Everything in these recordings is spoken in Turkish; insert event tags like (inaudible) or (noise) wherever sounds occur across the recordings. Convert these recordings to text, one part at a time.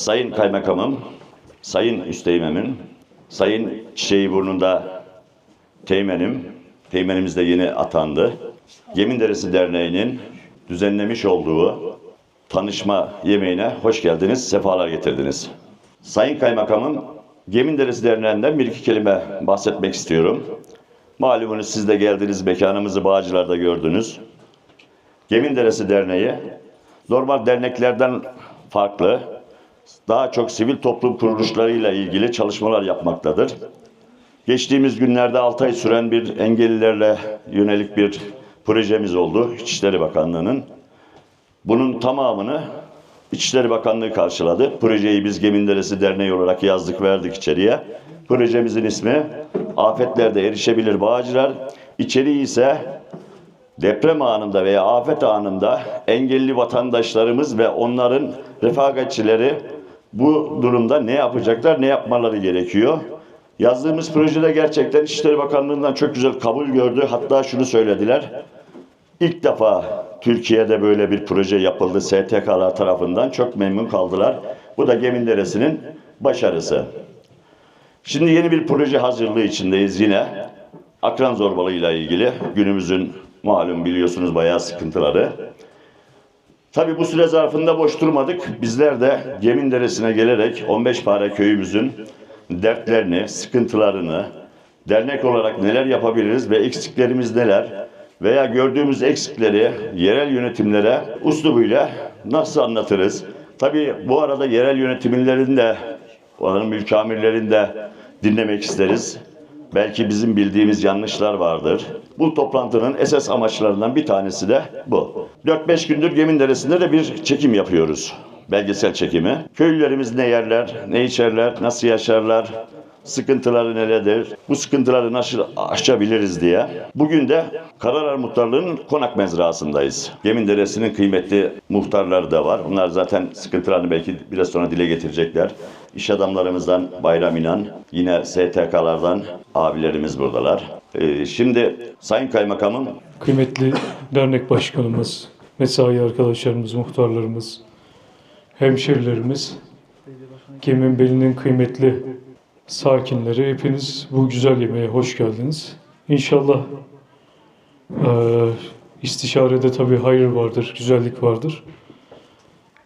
Sayın Kaymakamım, Sayın Üsteğmen'im, Sayın Çiçeği Burnu'nda Teğmenim, Teğmenimiz de yeni atandı. Yeminderesi Derneği'nin düzenlemiş olduğu tanışma yemeğine hoş geldiniz, sefalar getirdiniz. Sayın Kaymakamım, Yeminderesi Derneği'nden bir iki kelime bahsetmek istiyorum. Malumunuz siz de geldiniz, mekanımızı Bağcılar'da gördünüz. Yeminderesi Derneği, normal derneklerden farklı, daha çok sivil toplum kuruluşlarıyla ilgili çalışmalar yapmaktadır. Geçtiğimiz günlerde 6 ay süren bir engellilerle yönelik bir projemiz oldu İçişleri Bakanlığı'nın. Bunun tamamını İçişleri Bakanlığı karşıladı. Projeyi biz Geminderesi Derneği olarak yazdık verdik içeriye. Projemizin ismi Afetlerde Erişebilir Bağcılar. İçeriği ise deprem anında veya afet anında engelli vatandaşlarımız ve onların refakatçileri bu durumda ne yapacaklar, ne yapmaları gerekiyor? Yazdığımız projede gerçekten İçişleri Bakanlığı'ndan çok güzel kabul gördü. Hatta şunu söylediler. İlk defa Türkiye'de böyle bir proje yapıldı STK'lar tarafından. Çok memnun kaldılar. Bu da Geminderesi'nin başarısı. Şimdi yeni bir proje hazırlığı içindeyiz yine. Akran zorbalığıyla ilgili günümüzün malum biliyorsunuz bayağı sıkıntıları. Tabii bu süre zarfında boş durmadık. Bizler de Geminderesi'ne gelerek 15 Pare köyümüzün dertlerini, sıkıntılarını, dernek olarak neler yapabiliriz ve eksiklerimiz neler veya gördüğümüz eksikleri yerel yönetimlere uslubuyla nasıl anlatırız? Tabii bu arada yerel yönetimlerin de, oranın mülk amirlerini de dinlemek isteriz. Belki bizim bildiğimiz yanlışlar vardır. Bu toplantının esas amaçlarından bir tanesi de bu. 4-5 gündür Geminderesi'nde de bir çekim yapıyoruz. Belgesel çekimi. Köylülerimiz ne yerler, ne içerler, nasıl yaşarlar, sıkıntıları nelerdir, bu sıkıntıları nasıl aşabiliriz diye. Bugün de Kararar Muhtarlığı'nın konak mezrasındayız. Geminderesi'nin kıymetli muhtarları da var. Bunlar zaten sıkıntılarını belki biraz sonra dile getirecekler. İş adamlarımızdan Bayram İnan, yine STK'lardan abilerimiz buradalar. Ee, şimdi Sayın Kaymakamım Kıymetli dernek başkanımız, mesai arkadaşlarımız, muhtarlarımız, hemşerilerimiz, Keminbeli'nin kıymetli sakinleri, hepiniz bu güzel yemeğe hoş geldiniz. İnşallah eee istişarede tabii hayır vardır, güzellik vardır.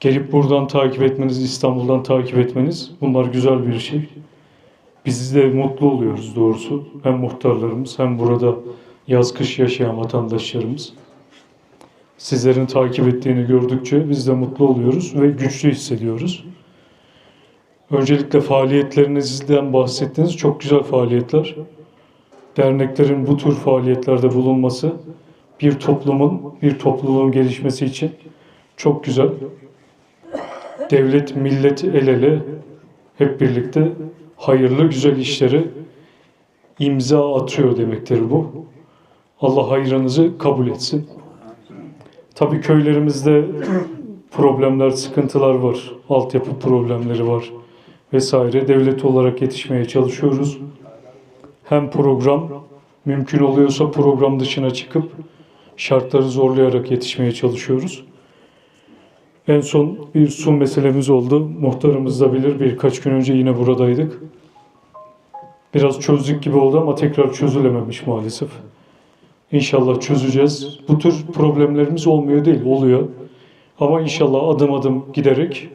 Gelip buradan takip etmeniz, İstanbul'dan takip etmeniz bunlar güzel bir şey. Biz de mutlu oluyoruz doğrusu. Hem muhtarlarımız hem burada yaz kış yaşayan vatandaşlarımız. Sizlerin takip ettiğini gördükçe biz de mutlu oluyoruz ve güçlü hissediyoruz. Öncelikle faaliyetlerinizden bahsettiniz. Çok güzel faaliyetler. Derneklerin bu tür faaliyetlerde bulunması bir toplumun, bir topluluğun gelişmesi için çok güzel. Devlet, millet el ele hep birlikte hayırlı güzel işleri imza atıyor demektir bu. Allah hayrınızı kabul etsin. Tabii köylerimizde problemler, sıkıntılar var. Altyapı problemleri var vesaire. Devlet olarak yetişmeye çalışıyoruz. Hem program mümkün oluyorsa program dışına çıkıp şartları zorlayarak yetişmeye çalışıyoruz. En son bir su meselemiz oldu. Muhtarımız da bilir birkaç gün önce yine buradaydık. Biraz çözdük gibi oldu ama tekrar çözülememiş maalesef. İnşallah çözeceğiz. Bu tür problemlerimiz olmuyor değil, oluyor. Ama inşallah adım adım giderek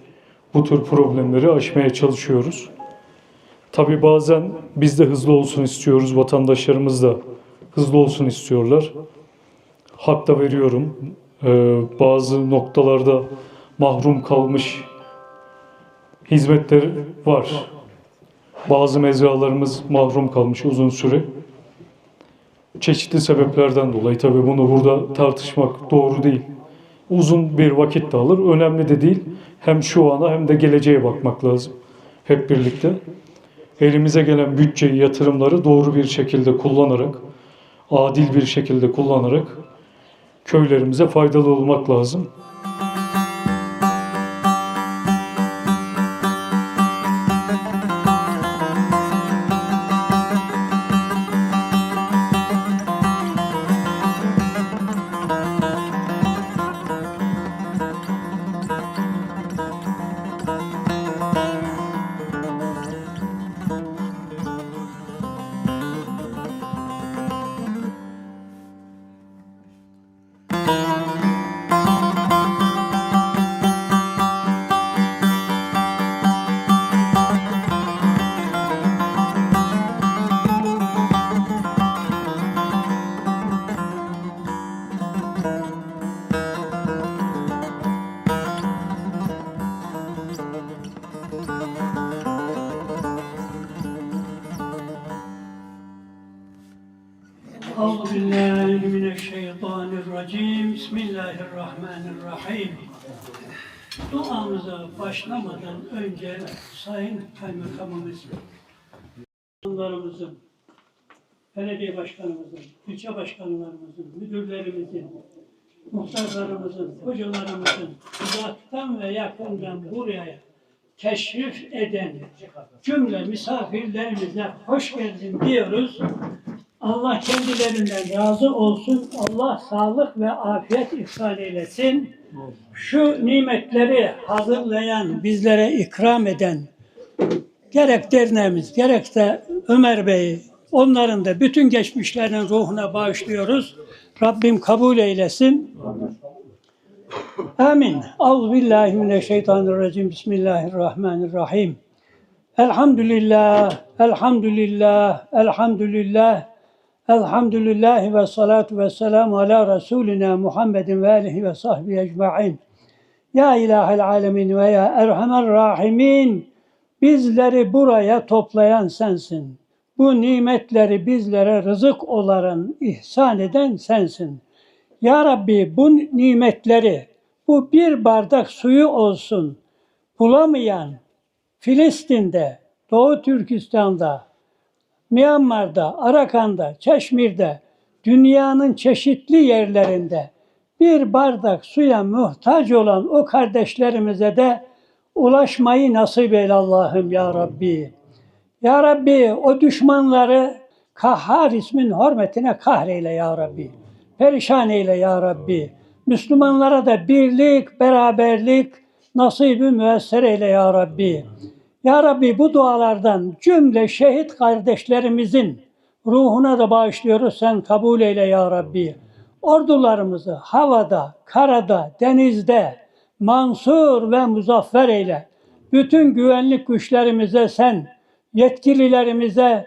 bu tür problemleri aşmaya çalışıyoruz. Tabii bazen biz de hızlı olsun istiyoruz, vatandaşlarımız da hızlı olsun istiyorlar. Hak da veriyorum. Ee, bazı noktalarda mahrum kalmış hizmetler var. Bazı mezralarımız mahrum kalmış uzun süre. Çeşitli sebeplerden dolayı tabii bunu burada tartışmak doğru değil. Uzun bir vakit de alır. Önemli de değil. Hem şu ana hem de geleceğe bakmak lazım. Hep birlikte. Elimize gelen bütçeyi, yatırımları doğru bir şekilde kullanarak, adil bir şekilde kullanarak köylerimize faydalı olmak lazım. Başlamadan önce Sayın Kaymakamımız, onlarımızın, belediye başkanımızın, ilçe başkanlarımızın, müdürlerimizin, muhtarlarımızın, hocalarımızın uzaktan ve yakından buraya teşrif eden cümle misafirlerimize hoş geldin diyoruz. Allah kendilerinden razı olsun. Allah sağlık ve afiyet ihsan eylesin. Şu nimetleri hazırlayan, bizlere ikram eden gerek derneğimiz, gerek de Ömer Bey, onların da bütün geçmişlerinin ruhuna bağışlıyoruz. Rabbim kabul eylesin. Amin. Euzubillahimineşşeytanirracim. Bismillahirrahmanirrahim. Elhamdülillah, elhamdülillah, elhamdülillah, elhamdülillah ve salatu ve selamu ala Resulina Muhammedin ve alihi ve sahbihi ecma'in. Ya ilahel alemin ve ya erhamer rahimin. Bizleri buraya toplayan sensin. Bu nimetleri bizlere rızık olarak ihsan eden sensin. Ya Rabbi bu nimetleri, bu bir bardak suyu olsun bulamayan Filistin'de, Doğu Türkistan'da, Myanmar'da, Arakan'da, Çeşmir'de, dünyanın çeşitli yerlerinde bir bardak suya muhtaç olan o kardeşlerimize de ulaşmayı nasip eyle Allah'ım ya Rabbi. Ya Rabbi o düşmanları Kahhar ismin hürmetine kahreyle ya Rabbi. Perişan eyle ya Rabbi. Müslümanlara da birlik, beraberlik nasibi müesser eyle ya Rabbi. Ya Rabbi bu dualardan cümle şehit kardeşlerimizin ruhuna da bağışlıyoruz. Sen kabul eyle ya Rabbi. Ordularımızı havada, karada, denizde mansur ve muzaffer eyle. Bütün güvenlik güçlerimize sen, yetkililerimize,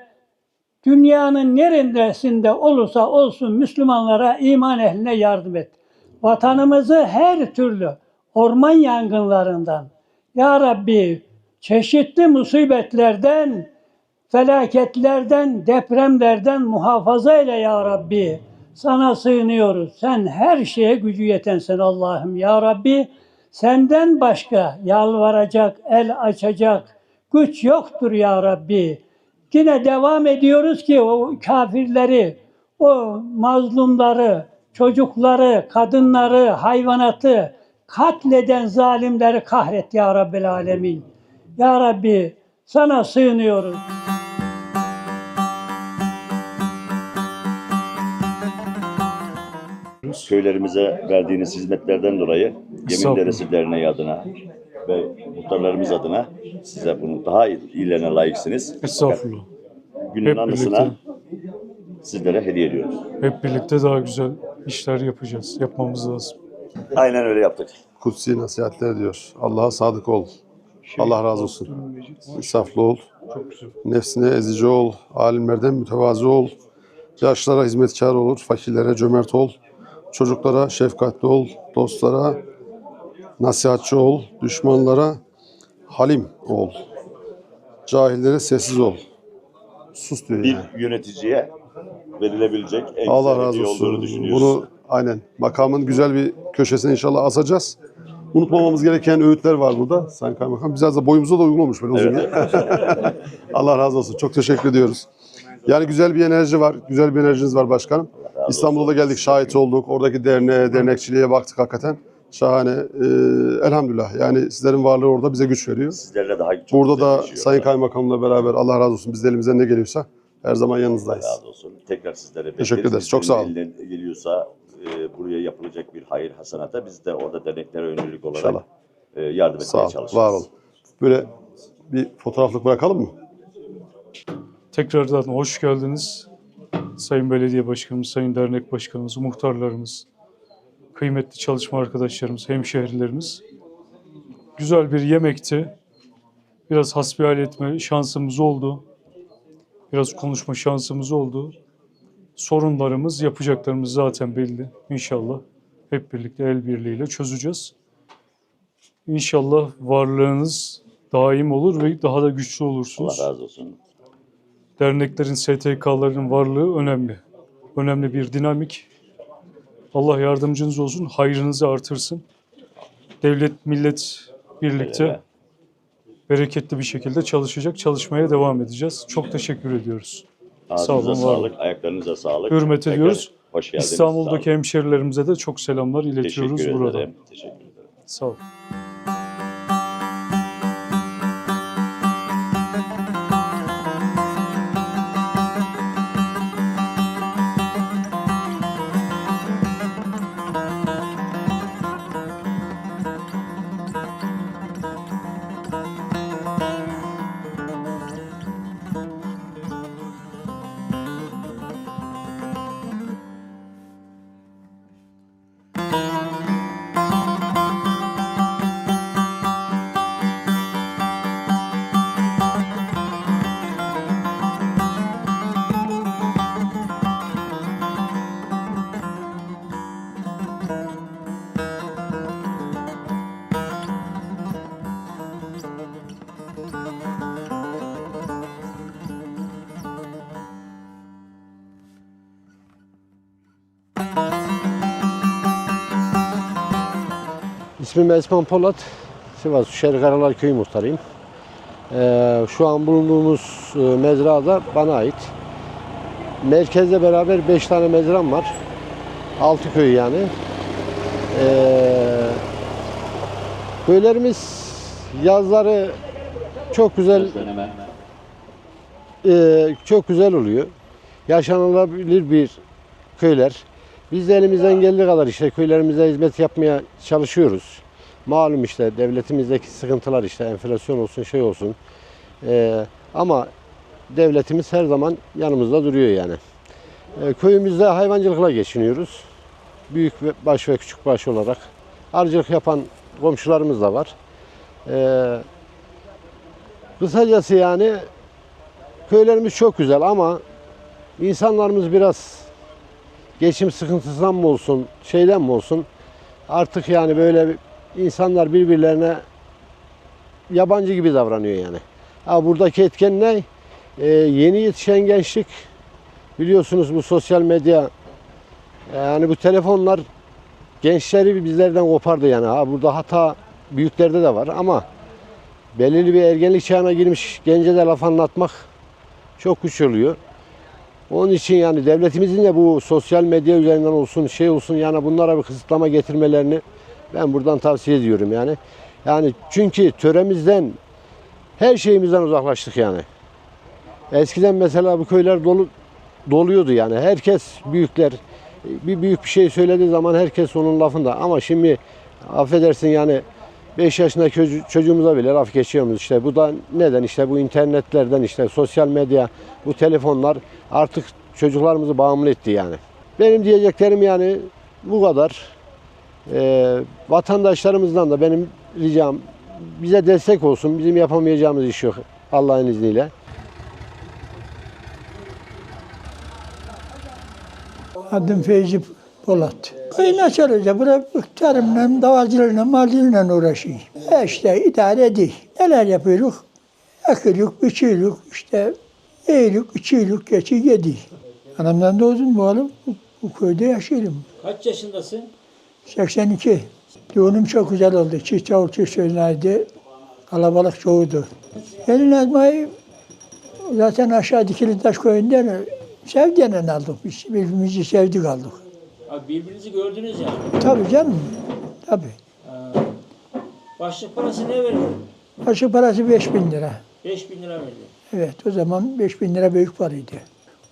dünyanın neresinde olursa olsun Müslümanlara, iman ehline yardım et. Vatanımızı her türlü orman yangınlarından, Ya Rabbi çeşitli musibetlerden, felaketlerden, depremlerden muhafaza eyle Ya Rabbi. Sana sığınıyoruz. Sen her şeye gücü yetensin Allah'ım Ya Rabbi. Senden başka yalvaracak, el açacak güç yoktur Ya Rabbi. Yine devam ediyoruz ki o kafirleri, o mazlumları, çocukları, kadınları, hayvanatı katleden zalimleri kahret ya Rabbel Alemin. Ya Rabbi sana sığınıyoruz. Köylerimize verdiğiniz hizmetlerden dolayı Yemin. Deresi Derneği adına ve muhtarlarımız adına size bunu daha iyilerine layıksınız. Estağfurullah. Günün Hep anısına birlikte. sizlere hediye ediyoruz. Hep birlikte daha güzel işler yapacağız. Yapmamız lazım. Aynen öyle yaptık. kutsi nasihatler diyor. Allah'a sadık ol. Allah razı olsun. İnsaflı ol. Nefsine ezici ol. Alimlerden mütevazı ol. Yaşlara hizmetkar olur. Fakirlere cömert ol. Çocuklara şefkatli ol. Dostlara nasihatçi ol. Düşmanlara halim ol. Cahillere sessiz ol. Sus diyor Bir yani. yöneticiye verilebilecek en Allah güzel razı hediye olduğunu olsun. Bunu aynen makamın güzel bir köşesine inşallah asacağız. Unutmamamız gereken öğütler var burada Sayın Kaymakam. Biraz da boyumuza da uygun olmuş böyle uzun. (laughs) Allah razı olsun. Çok teşekkür ediyoruz. Yani güzel bir enerji var. Güzel bir enerjiniz var başkanım. İstanbul'a geldik, şahit olduk. Oradaki derneğe, dernekçiliğe baktık hakikaten. Şahane. Ee, elhamdülillah. Yani sizlerin varlığı orada bize güç veriyor. Sizlerle daha çok Burada da güzelleşiyor. Sayın Kaymakam'la beraber Allah razı olsun. Biz de elimizden ne geliyorsa her zaman yanınızdayız. razı olsun. Tekrar sizlere Teşekkür bekleriz. ederiz. Çok sağ olun. Elinden geliyorsa e, buraya yapılacak bir hayır hasanata biz de orada derneklere yönelik olarak İnşallah. e, yardım etmeye Sağ ol, çalışırız. var ol. Böyle bir fotoğraflık bırakalım mı? Tekrardan hoş geldiniz. Sayın Belediye Başkanımız, Sayın Dernek Başkanımız, muhtarlarımız, kıymetli çalışma arkadaşlarımız, hemşehrilerimiz. Güzel bir yemekti. Biraz hasbihal etme şansımız oldu. Biraz konuşma şansımız oldu. Sorunlarımız, yapacaklarımız zaten belli. İnşallah hep birlikte el birliğiyle çözeceğiz. İnşallah varlığınız daim olur ve daha da güçlü olursunuz. Allah razı olsun. Derneklerin, STK'ların varlığı önemli. Önemli bir dinamik. Allah yardımcınız olsun. Hayrınızı artırsın. Devlet, millet birlikte bereketli bir şekilde çalışacak. Çalışmaya devam edeceğiz. Çok teşekkür ediyoruz. Ağzınıza olun, var sağlık, ayaklarınıza sağlık. Hürmet Tekrar ediyoruz. Hoş geldiniz. İstanbul'daki Sağ olun. hemşerilerimize de çok selamlar iletiyoruz Teşekkür burada. ederim. Teşekkür ederim. Sağ olun. İsmim Esman Polat. Sivas Şehir Karalar Köyü muhtarıyım. Ee, şu an bulunduğumuz e, mezra da bana ait. Merkezle beraber 5 tane mezram var. 6 köy yani. Ee, köylerimiz yazları çok güzel e, çok güzel oluyor. Yaşanılabilir bir köyler. Biz de elimizden geldiği kadar işte köylerimize hizmet yapmaya çalışıyoruz. Malum işte devletimizdeki sıkıntılar işte enflasyon olsun şey olsun. Ee, ama devletimiz her zaman yanımızda duruyor yani. Ee, köyümüzde hayvancılıkla geçiniyoruz. Büyük baş ve küçük baş olarak. Arıcılık yapan komşularımız da var. Ee, kısacası yani köylerimiz çok güzel ama insanlarımız biraz geçim sıkıntısından mı olsun, şeyden mi olsun artık yani böyle insanlar birbirlerine yabancı gibi davranıyor yani. Ha buradaki etken ne? Ee, yeni yetişen gençlik biliyorsunuz bu sosyal medya yani bu telefonlar gençleri bizlerden kopardı yani. Ha burada hata büyüklerde de var ama belirli bir ergenlik çağına girmiş gence de laf anlatmak çok güç oluyor. Onun için yani devletimizin de bu sosyal medya üzerinden olsun şey olsun yani bunlara bir kısıtlama getirmelerini ben buradan tavsiye ediyorum yani. Yani çünkü töremizden her şeyimizden uzaklaştık yani. Eskiden mesela bu köyler dolu doluyordu yani. Herkes büyükler bir büyük bir şey söylediği zaman herkes onun lafında. Ama şimdi affedersin yani 5 yaşındaki çocuğu- çocuğumuza bile laf geçiyoruz işte. Bu da neden işte bu internetlerden işte sosyal medya, bu telefonlar artık çocuklarımızı bağımlı etti yani. Benim diyeceklerim yani bu kadar. Ee, vatandaşlarımızdan da benim ricam bize destek olsun. Bizim yapamayacağımız iş yok Allah'ın izniyle. Adım Feyzi Polat. Köyün açılınca bura tarımla, davacılığıyla, malcılığıyla uğraşıyor. E işte idare ediyor. Neler yapıyoruz? Ekiliyoruz, biçiyoruz, işte eğiliyoruz, içiyoruz, geçiyor, yediyor. Anamdan doğdum bu oğlum. Bu, bu köyde yaşıyorum. Kaç yaşındasın? 82. Düğünüm çok güzel oldu. Çift çavur çift söyleydi. Kalabalık çoğudu. Gelin azmayı zaten aşağı dikili taş köyünden sevdiğinden aldık. Biz birbirimizi sevdik aldık. Abi birbirinizi gördünüz yani. Tabii canım. Tabii. Ha. Başlık parası ne veriyor? Başı parası 5 bin lira. 5000 lira veriyor. Evet o zaman 5 bin lira büyük paraydı.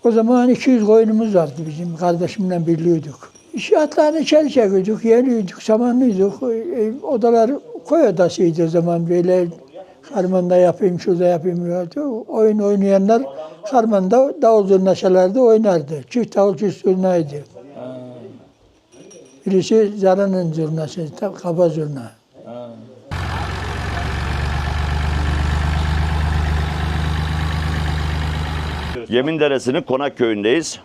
O zaman 200 koyunumuz vardı bizim kardeşimle birliyorduk. İnşaatlarını içeri çekiyorduk, yeniyorduk, samanlıyorduk. E, odalar koy odasıydı o zaman böyle harmanda yapayım, şurada yapayım diyordu. Oyun oynayanlar harmanda davul zurnaşalarda oynardı. Çift davul çift zurnaydı. Birisi zarının zurnası, tab- kaba zurna. Yemin Deresi'nin Konak Köyü'ndeyiz.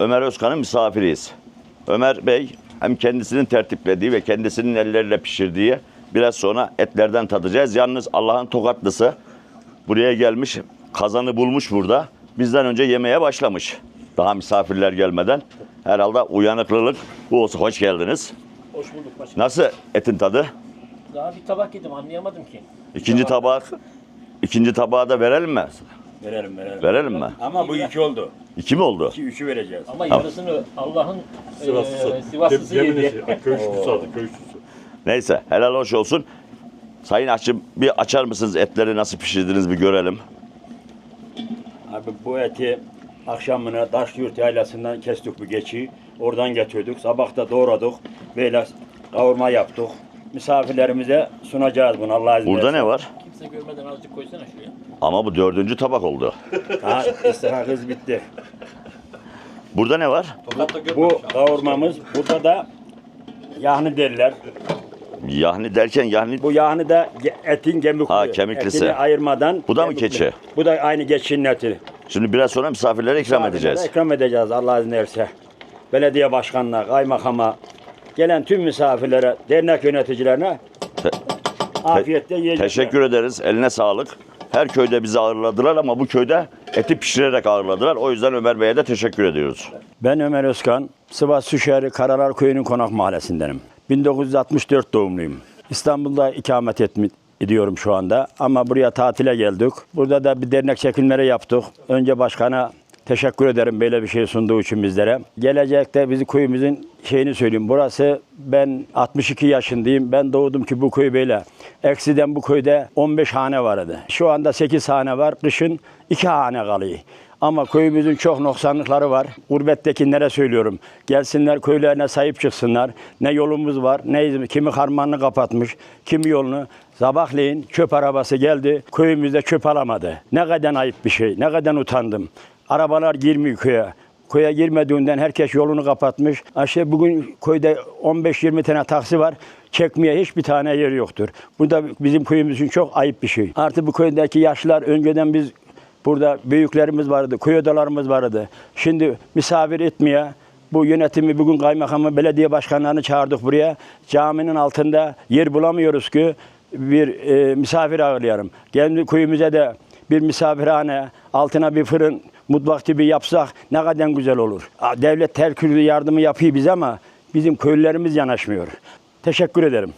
Ömer Özkan'ın misafiriyiz. Ömer Bey hem kendisinin tertiplediği ve kendisinin elleriyle pişirdiği biraz sonra etlerden tadacağız. Yalnız Allah'ın tokatlısı buraya gelmiş, kazanı bulmuş burada. Bizden önce yemeye başlamış. Daha misafirler gelmeden. Herhalde uyanıklılık bu olsun. Hoş geldiniz. Hoş bulduk başkanım. Nasıl etin tadı? Daha bir tabak yedim anlayamadım ki. İkinci tabak, ikinci tabağı da verelim mi? Verelim verelim. Verelim mi? Ama bu iki oldu. İki mi oldu? İki üçü vereceğiz. Ama yarısını Allah'ın Sivaslısı, Sivaslısı yedi. Neyse helal hoş olsun. Sayın Aşçım bir açar mısınız etleri nasıl pişirdiniz bir görelim. Abi bu eti akşamına Taşyurt yaylasından kestik bu geçi. Oradan getirdik. Sabah da doğradık. Böyle kavurma yaptık. Misafirlerimize sunacağız bunu Allah izniyle. Burada ne var? Kimse görmeden azıcık koysana şuraya. Ama bu dördüncü tabak oldu. Ha, istihar hız bitti. Burada ne var? Bu kavurmamız. Burada da yahni derler. Yahni derken yahni Bu yahni da ge- etin gemikli. Ha, kemiklisi. Etini ayırmadan. Bu da mı kemikli. keçi? Bu da aynı geçinin eti. Şimdi biraz sonra misafirlere ikram Misafirlere edeceğiz. İkram edeceğiz Allah izin verirse. Belediye başkanına, kaymakama, gelen tüm misafirlere, dernek yöneticilerine afiyetle yiyecekler. Teşekkür ederiz. Eline sağlık. Her köyde bizi ağırladılar ama bu köyde eti pişirerek ağırladılar. O yüzden Ömer Bey'e de teşekkür ediyoruz. Ben Ömer Özkan, Sivas Suşehri Karalar Köyü'nün konak mahallesindenim. 1964 doğumluyum. İstanbul'da ikamet etmi, ediyorum şu anda ama buraya tatile geldik. Burada da bir dernek çekimleri yaptık. Önce başkana teşekkür ederim böyle bir şey sunduğu için bizlere. Gelecekte bizi köyümüzün şeyini söyleyeyim. Burası ben 62 yaşındayım. Ben doğdum ki bu köy böyle. Eksiden bu köyde 15 hane vardı. Şu anda 8 hane var. Kışın 2 hane kalıyor. Ama köyümüzün çok noksanlıkları var. Gurbettekilere söylüyorum. Gelsinler köylerine sahip çıksınlar. Ne yolumuz var, ne izin- kimi harmanını kapatmış, kimi yolunu. Sabahleyin çöp arabası geldi, köyümüzde çöp alamadı. Ne kadar ayıp bir şey, ne kadar utandım. Arabalar girmiyor köye. Köye girmediğinden herkes yolunu kapatmış. Aşağı bugün köyde 15-20 tane taksi var. Çekmeye hiçbir tane yer yoktur. Bu da bizim köyümüz çok ayıp bir şey. Artı bu köydeki yaşlılar önceden biz Burada büyüklerimiz vardı, köy odalarımız vardı. Şimdi misafir etmeye bu yönetimi bugün kaymakamı belediye başkanlarını çağırdık buraya. Caminin altında yer bulamıyoruz ki bir e, misafir ağırlayalım. Kendi köyümüze de bir misafirhane, altına bir fırın, mutfak gibi yapsak ne kadar güzel olur. Devlet her türlü yardımı yapıyor bize ama bizim köylülerimiz yanaşmıyor. Teşekkür ederim.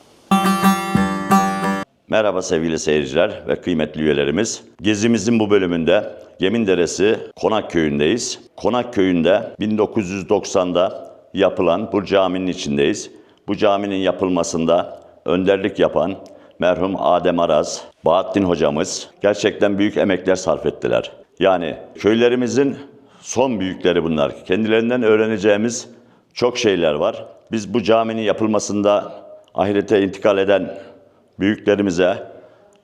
Merhaba sevgili seyirciler ve kıymetli üyelerimiz. Gezimizin bu bölümünde Geminderesi Konak Köyü'ndeyiz. Konak Köyü'nde 1990'da yapılan bu caminin içindeyiz. Bu caminin yapılmasında önderlik yapan merhum Adem Araz, Bahattin hocamız gerçekten büyük emekler sarf ettiler. Yani köylerimizin son büyükleri bunlar. Kendilerinden öğreneceğimiz çok şeyler var. Biz bu caminin yapılmasında ahirete intikal eden büyüklerimize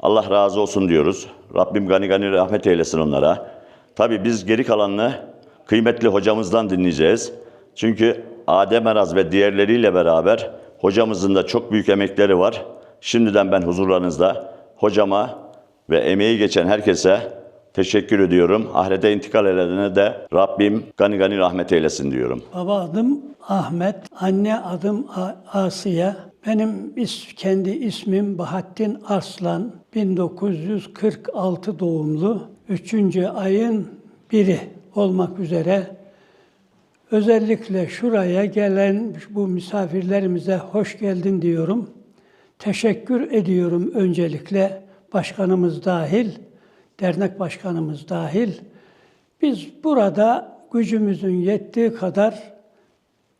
Allah razı olsun diyoruz. Rabbim gani gani rahmet eylesin onlara. Tabi biz geri kalanını kıymetli hocamızdan dinleyeceğiz. Çünkü Adem Eraz ve diğerleriyle beraber hocamızın da çok büyük emekleri var. Şimdiden ben huzurlarınızda hocama ve emeği geçen herkese teşekkür ediyorum. Ahirete intikal edene de Rabbim gani gani rahmet eylesin diyorum. Baba adım Ahmet, anne adım Asiye. Benim is, kendi ismim Bahattin Arslan. 1946 doğumlu. 3. ayın biri olmak üzere özellikle şuraya gelen bu misafirlerimize hoş geldin diyorum. Teşekkür ediyorum öncelikle başkanımız dahil, dernek başkanımız dahil. Biz burada gücümüzün yettiği kadar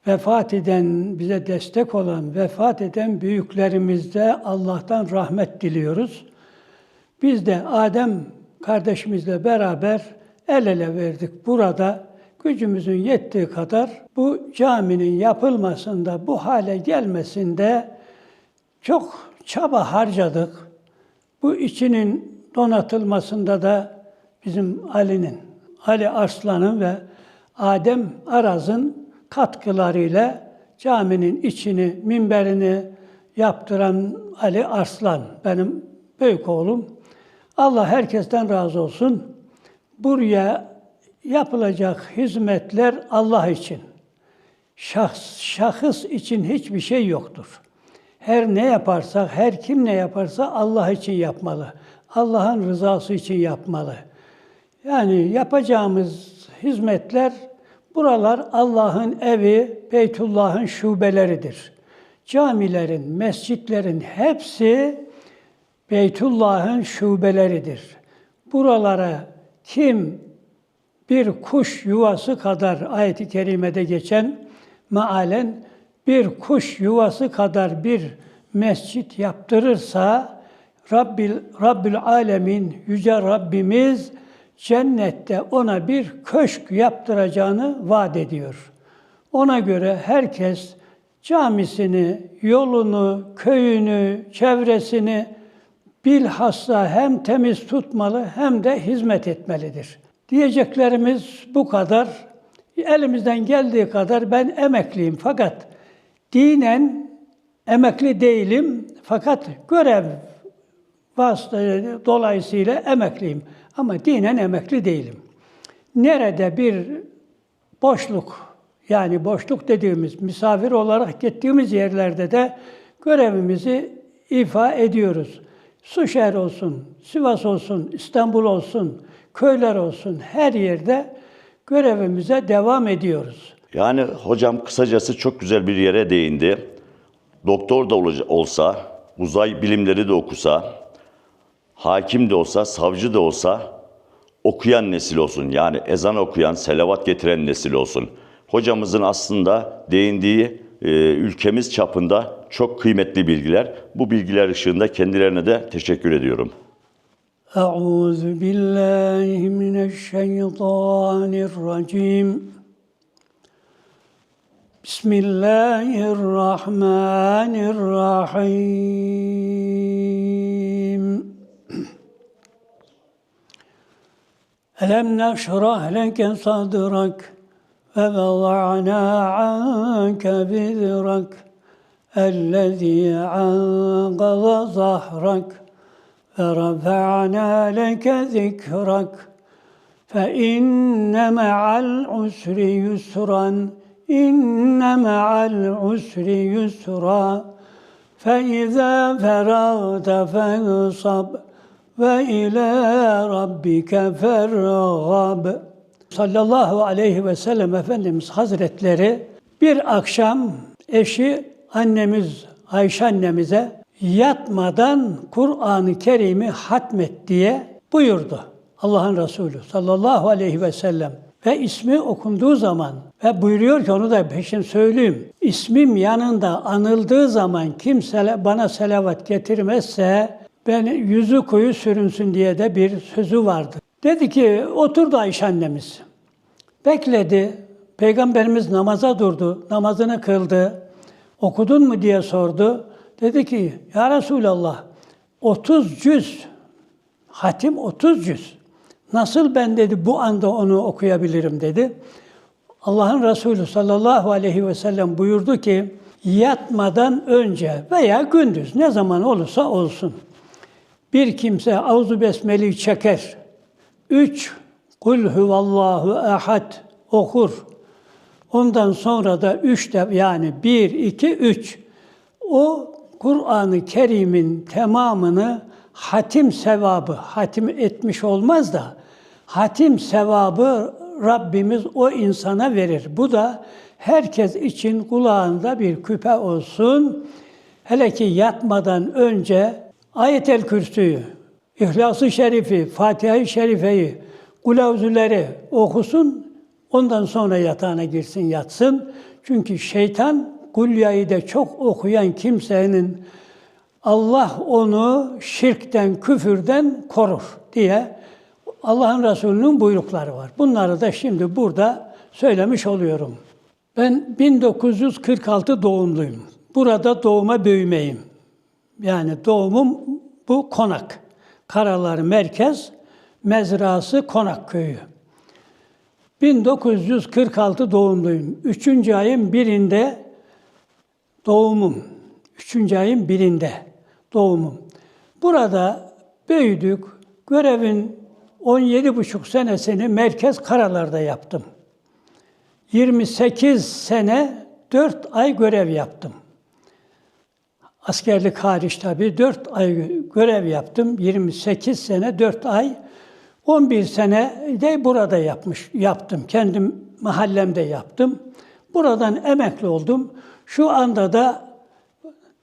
vefat eden, bize destek olan, vefat eden büyüklerimizde Allah'tan rahmet diliyoruz. Biz de Adem kardeşimizle beraber el ele verdik burada. Gücümüzün yettiği kadar bu caminin yapılmasında, bu hale gelmesinde çok çaba harcadık. Bu içinin donatılmasında da bizim Ali'nin, Ali Arslan'ın ve Adem Araz'ın katkılarıyla caminin içini, minberini yaptıran Ali Arslan benim büyük oğlum. Allah herkesten razı olsun. Buraya yapılacak hizmetler Allah için. Şahs, şahıs için hiçbir şey yoktur. Her ne yaparsak, her kim ne yaparsa Allah için yapmalı. Allah'ın rızası için yapmalı. Yani yapacağımız hizmetler Buralar Allah'ın evi, Beytullah'ın şubeleridir. Camilerin, mescitlerin hepsi Beytullah'ın şubeleridir. Buralara kim bir kuş yuvası kadar ayet-i kerimede geçen mealen bir kuş yuvası kadar bir mescit yaptırırsa Rabbil, Rabbül Alemin Yüce Rabbimiz cennette ona bir köşk yaptıracağını vaat ediyor. Ona göre herkes camisini, yolunu, köyünü, çevresini bilhassa hem temiz tutmalı hem de hizmet etmelidir. Diyeceklerimiz bu kadar. Elimizden geldiği kadar ben emekliyim fakat dinen emekli değilim fakat görev vasıtası dolayısıyla emekliyim ama dinen emekli değilim. Nerede bir boşluk yani boşluk dediğimiz misafir olarak gittiğimiz yerlerde de görevimizi ifa ediyoruz. Suşehir olsun, Sivas olsun, İstanbul olsun, köyler olsun her yerde görevimize devam ediyoruz. Yani hocam kısacası çok güzel bir yere değindi. Doktor da olsa, uzay bilimleri de okusa, hakim de olsa, savcı da olsa okuyan nesil olsun. Yani ezan okuyan, selavat getiren nesil olsun. Hocamızın aslında değindiği e, ülkemiz çapında çok kıymetli bilgiler. Bu bilgiler ışığında kendilerine de teşekkür ediyorum. Euzu billahi mineşşeytanirracim. Bismillahirrahmanirrahim. ألم نشرح لك صدرك ووضعنا عنك بذرك الذي عنقض ظهرك ورفعنا لك ذكرك فإن مع العسر يسرا إن مع العسر يسرا فإذا فرغت فانصب ve ile rabbike fergab. Sallallahu aleyhi ve sellem Efendimiz Hazretleri bir akşam eşi annemiz Ayşe annemize yatmadan Kur'an-ı Kerim'i hatmet diye buyurdu. Allah'ın Resulü sallallahu aleyhi ve sellem ve ismi okunduğu zaman ve buyuruyor ki onu da peşin söyleyeyim. İsmim yanında anıldığı zaman kimse bana selavat getirmezse ben yüzü koyu sürünsün diye de bir sözü vardı. Dedi ki oturdu Ayşe annemiz. Bekledi. Peygamberimiz namaza durdu. Namazını kıldı. Okudun mu diye sordu. Dedi ki ya Resulallah 30 cüz hatim 30 cüz. Nasıl ben dedi bu anda onu okuyabilirim dedi. Allah'ın Resulü sallallahu aleyhi ve sellem buyurdu ki yatmadan önce veya gündüz ne zaman olursa olsun bir kimse Auzu Besmele'yi çeker. Üç, Kul huvallahu ehad okur. Ondan sonra da üç de yani bir, iki, üç. O Kur'an-ı Kerim'in tamamını hatim sevabı, hatim etmiş olmaz da hatim sevabı Rabbimiz o insana verir. Bu da herkes için kulağında bir küpe olsun. Hele ki yatmadan önce Ayet-el Kürsü'yü, İhlas-ı Şerifi, Fatiha-i Şerife'yi, Kulavzüleri okusun. Ondan sonra yatağına girsin, yatsın. Çünkü şeytan Kulya'yı da çok okuyan kimsenin Allah onu şirkten, küfürden korur diye Allah'ın Resulü'nün buyrukları var. Bunları da şimdi burada söylemiş oluyorum. Ben 1946 doğumluyum. Burada doğuma büyümeyim. Yani doğumum bu konak. Karalar Merkez, mezrası Konak Köyü. 1946 doğumluyum. Üçüncü ayın birinde doğumum. Üçüncü ayın birinde doğumum. Burada büyüdük. Görevin 17 buçuk senesini merkez karalarda yaptım. 28 sene 4 ay görev yaptım. Askerlik hariç tabii 4 ay görev yaptım. 28 sene 4 ay. 11 sene de burada yapmış yaptım. Kendim mahallemde yaptım. Buradan emekli oldum. Şu anda da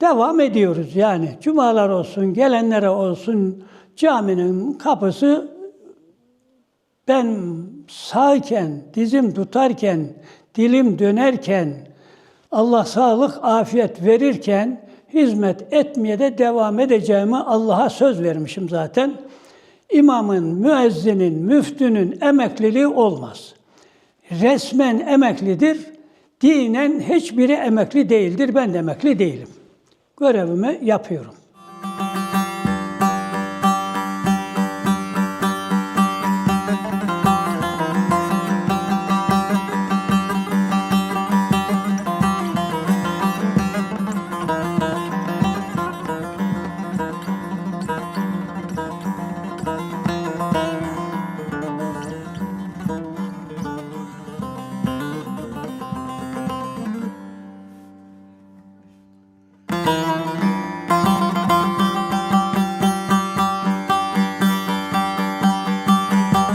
devam ediyoruz yani. Cumalar olsun, gelenlere olsun caminin kapısı ben sağken, dizim tutarken, dilim dönerken, Allah sağlık, afiyet verirken hizmet etmeye de devam edeceğimi Allah'a söz vermişim zaten. İmamın, müezzinin, müftünün emekliliği olmaz. Resmen emeklidir, dinen hiçbiri emekli değildir. Ben de emekli değilim. Görevimi yapıyorum.